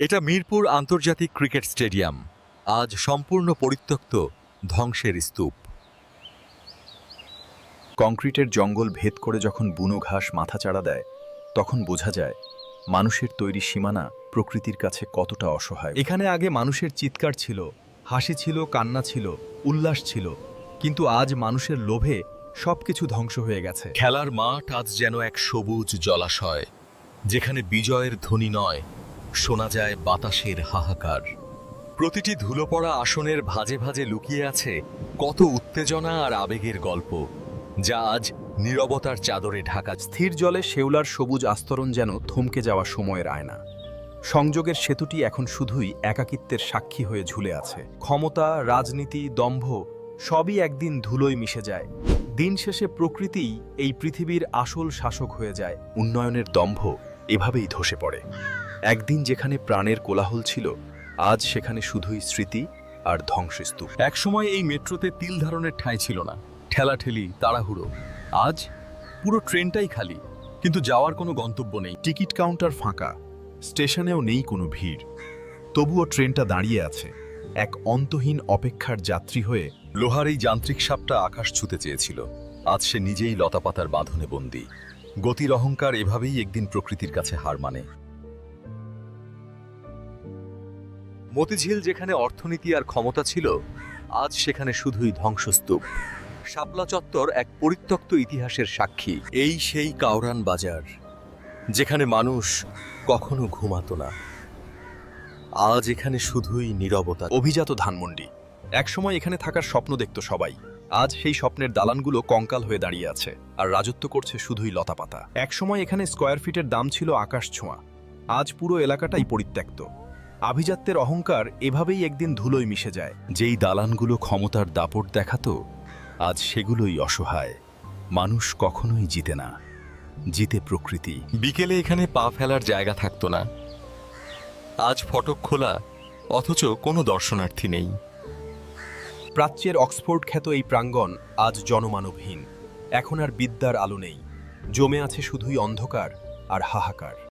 এটা মিরপুর আন্তর্জাতিক cricket stadium. আজ সম্পূর্ণ পরিত্যক্ত ধ্বংসের স্তূপ। কংক্রিটের জঙ্গল ভেদ করে যখন বুনো ঘাস মাথাচাড়া দেয় তখন বোঝা যায় মানুষের তৈরি সীমানা প্রকৃতির কাছে কতটা অসহায়। এখানে আগে মানুষের চিৎকার ছিল হাসি ছিল কান্না ছিল উল্লাস ছিল কিন্তু আজ মানুষের লোভে সবকিছু ধ্বংস হয়ে গেছে। খেলার মাঠ আজ যেন এক সবুজ জলাশয় যেখানে বিজয়ের ধ্বনি নয় শোনা যায় বাতাসের হাহাকার। প্রতিটি ধুলো পড়া আসনের ভাজে ভাজে লুকিয়ে আছে কত উত্তেজনা আর আবেগের গল্প, যা আজ নীরবতার চাদরে ঢাকা। স্থির জলে শেওলার সবুজ আস্তরণ যেন থমকে যাওয়া সময়ের আয়না। সংযোগের সেতুটি এখন শুধুই একাকিত্বের সাক্ষী হয়ে ঝুলে আছে। ক্ষমতা, রাজনীতি, দম্ভ, সবই একদিন ধুলোয় মিশে যায়। দিন শেষে প্রকৃতিই এই পৃথিবীর আসল শাসক হয়ে যায় উন্নয়নের দম্ভ। এভাবেই ধসে পড়ে। একদিন যেখানে প্রাণের কোলাহল ছিল আজ সেখানে শুধুই স্মৃতি আর ধ্বংসস্তূপ। একসময় এই মেট্রোতে তিল ধারণের ঠাঁই ছিল না। ঠেলাঠেলি তাড়াহুড়ো। আজ পুরো ট্রেনটাই খালি কিন্তু যাওয়ার কোনো গন্তব্য নেই। টিকিট কাউন্টার ফাঁকা স্টেশনেও নেই কোনো ভিড়। তবুও ট্রেনটা দাঁড়িয়ে আছে এক অন্তহীন অপেক্ষার যাত্রী হয়ে লোহার এই যান্ত্রিক সাপটা আকাশ ছুতে চেয়েছিল। আজ সে নিজেই লতাপাতার বাঁধনে বন্দী। গতির অহংকার এভাবেই একদিন প্রকৃতির কাছে হার মানে। মতিঝিল যেখানে অর্থনীতি আর ক্ষমতা ছিল, আজ সেখানে শুধুই ধ্বংসস্তূপ। শাপলা চত্বর এক পরিত্যক্ত ইতিহাসের সাক্ষী। এই সেই কাউরান বাজার, যেখানে মানুষ কখনো ঘুমাতো না। আজ এখানে শুধুই নীরবতা। অভিজাত ধানমন্ডি। একসময় এখানে থাকার স্বপ্ন দেখত সবাই। আজ সেই স্বপ্নের দালানগুলো কঙ্কাল হয়ে দাঁড়িয়ে আছে, আর রাজত্ব করছে শুধুই লতাপাতা। একসময় এখানে স্কোয়ার ফিটের দাম ছিল আকাশ ছোঁয়া। আজ পুরো এলাকাটাই পরিত্যক্ত। আভিজাত্যের অহংকার এভাবেই একদিন ধুলোয় মিশে যায়। যেই দালানগুলো ক্ষমতার দাপট দেখাতো, আজ সেগুলোই অসহায়। মানুষ কখনোই জিতে না। জিতে প্রকৃতি। বিকেলে এখানে পা ফেলার জায়গা থাকতো না। আজ ফটক খোলা, অথচ কোনো দর্শনার্থী নেই। প্রাচ্যের অক্সফোর্ড খ্যাত এই প্রাঙ্গণ আজ জনমানবহীন। এখন আর বিদ্যার আলো নেই। জমে আছে শুধুই অন্ধকার আর হাহাকার।